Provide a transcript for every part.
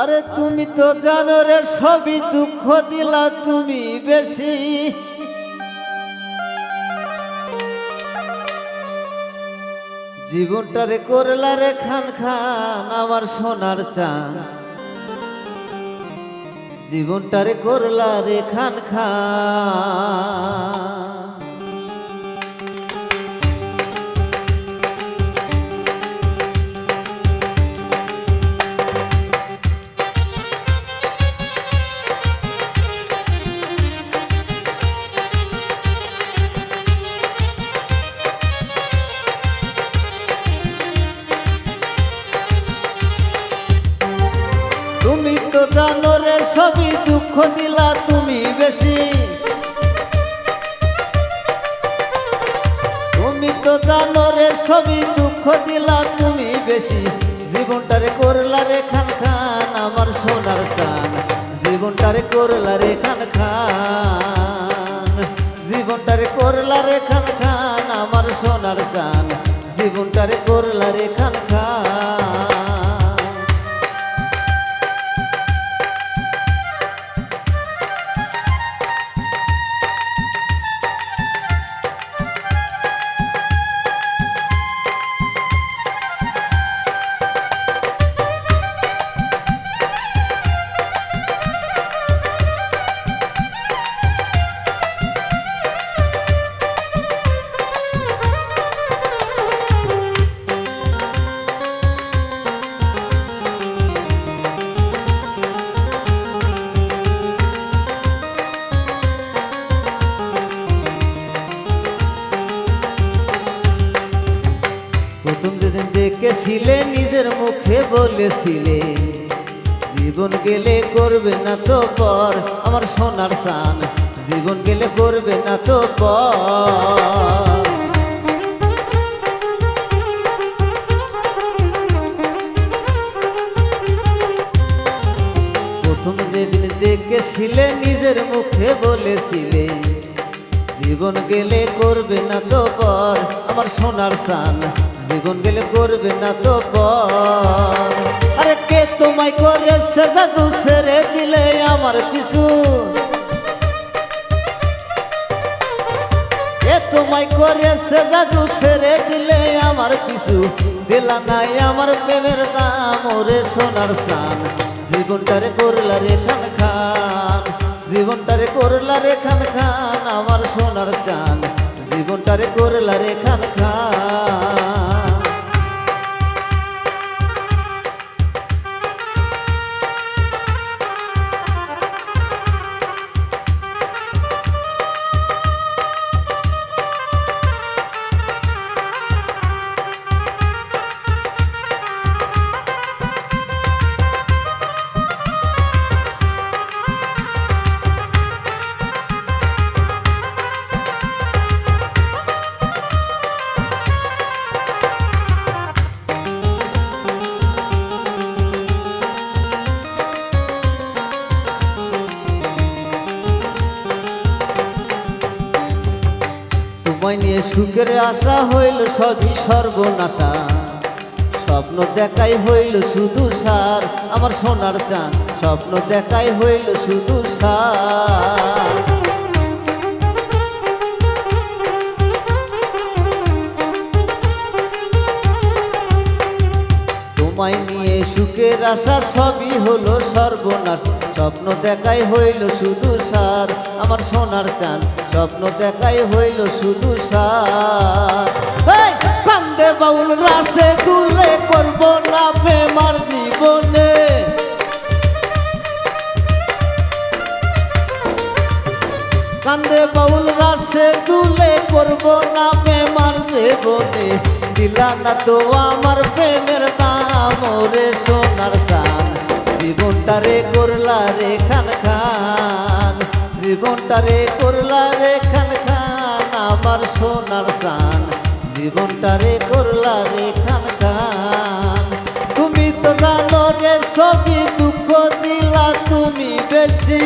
আরে তুমি তো জানো রে, সবই দুঃখ দিলা তুমি বেশি। জীবনটা রে করলা রে খান খান, আমার সোনার চান জীবনটা রে করলা রে খান খান। জানো সবই দুঃখ দিলা তুমি বেশি। তুমি তো জানো রে সবই দুঃখ দিলা তুমি বেশি। জীবনটারে করলা রে খান খান আমার সোনার চান। জীবনটারে করলা রে খান খান। জীবনটারে করলা রে খান খান আমার সোনার চান। জীবনটারে করলা রে খান খান দেখেছিলে নিজের মুখে বলেছিলে, জীবন গেলে করবে না তো পর, আমার সোনার সান জীবন গেলে করবে না তো পর। প্রথম যেদিন দেখেছিলে, নিজের মুখে বলেছিলে, জীবন গেলে করবে না তো পর, আমার সোনার সান জীবন গেলে করবে না তো আরে কে তোমায় করেছে জাদু ছেড়ে দিলে আমার পিছু? তোমায় করেছে জাদু ছেড়ে দিলে আমার পিছু? দিলা নাই আমার প্রেমের দাম, ওরে সোনার সান জীবনটারে করলা রে খান খান। জীবনটারে করলা রে খান খান আমার সোনার চান জীবনটারে করলা রে খান খান। তোমায় নিয়ে সুখের আশা হইল সবই সর্বনাশা। স্বপ্ন দেখাই হইল শুধু সার, আমার সোনার চান স্বপ্ন দেখাই হইল শুধু সার। তোমায় নিয়ে সুখের আশা সবই হলো সর্বনাশ। স্বপ্ন দেখাই হইল শুধু সার, আমার সোনার চান স্বপ্ন দেখাই হইল শুধু কান্দে বাউল রাসে দুলে করব না প্রেমার জীবনে। কান্দে বাউল রাসে করব না জীবনে। দিলা না তো আমার প্রেমের দাম রে সোনার চান জীবনটারে করলা রে খান খান। জীবনটারে করলা রে খান খান, আমার সোনার চান জীবনটারে করলা রে খান খান। তুমি তো জানো রে সবই দুঃখ দিলা, তুমি বেশি।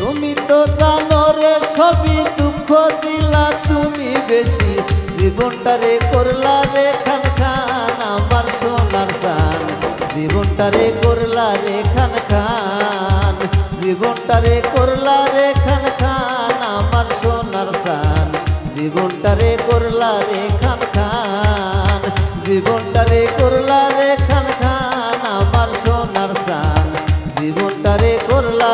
তুমি তো জানো রে সবই দুঃখ দিলা, তুমি বেশি। জীবনটারে করলা রে খান জীবনটারে করলা রে খান খান জীবনটারে করলা রে খান খান আমার সোনার সান জীবনটারে করলা রে খান খান জীবনটারে করলা রে খান খান আমার সোনার সান জীবনটারে করলা